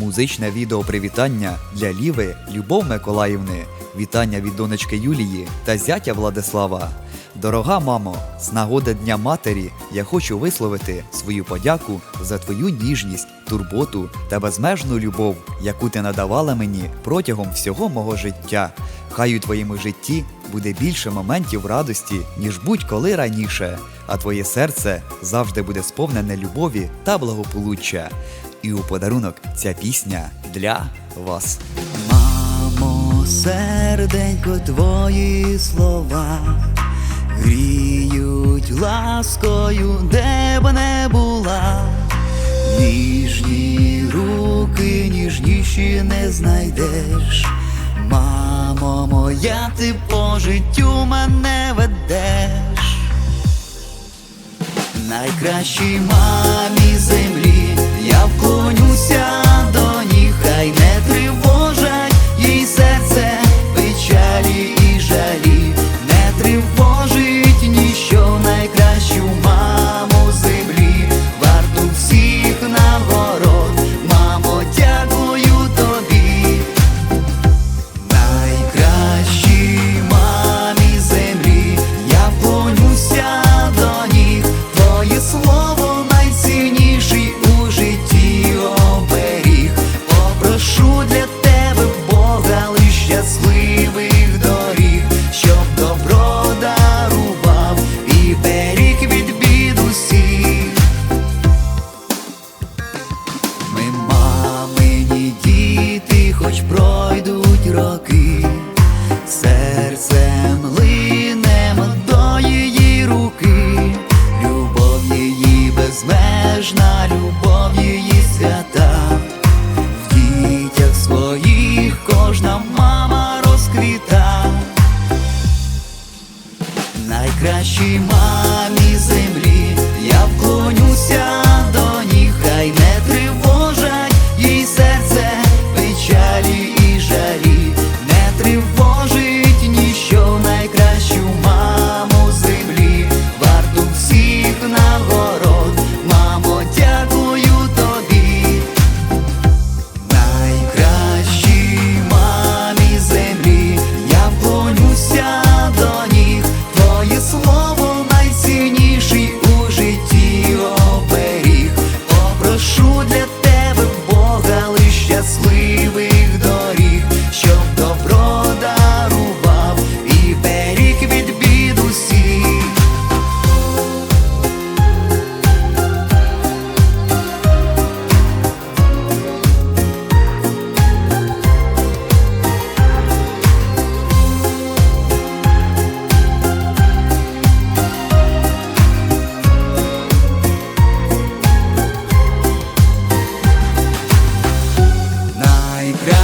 Музичне відео привітання для Ліви Любов Миколаївни. Вітання від донечки Юлії та зятя Владислава. Дорога мамо, з нагоди Дня Матері я хочу висловити свою подяку за твою ніжність, турботу та безмежну любов, яку ти надавала мені протягом всього мого життя. Хай у твоєму житті буде більше моментів радості, ніж будь-коли раніше, а твоє серце завжди буде сповнене любові та благополуччя. І у подарунок ця пісня для вас. Мамо, серденько, твої слова гріють ласкою, де б не була. Ніжні руки, ніжніші не знайдеш. Мамо моя, ти по життю мене ведеш. Найкращій мамі землі я вклонюся до ніг, хай не тривожать любов її свята, в дітях своїх кожна мама розквіта. Найкращій мамі землі я вклонюся my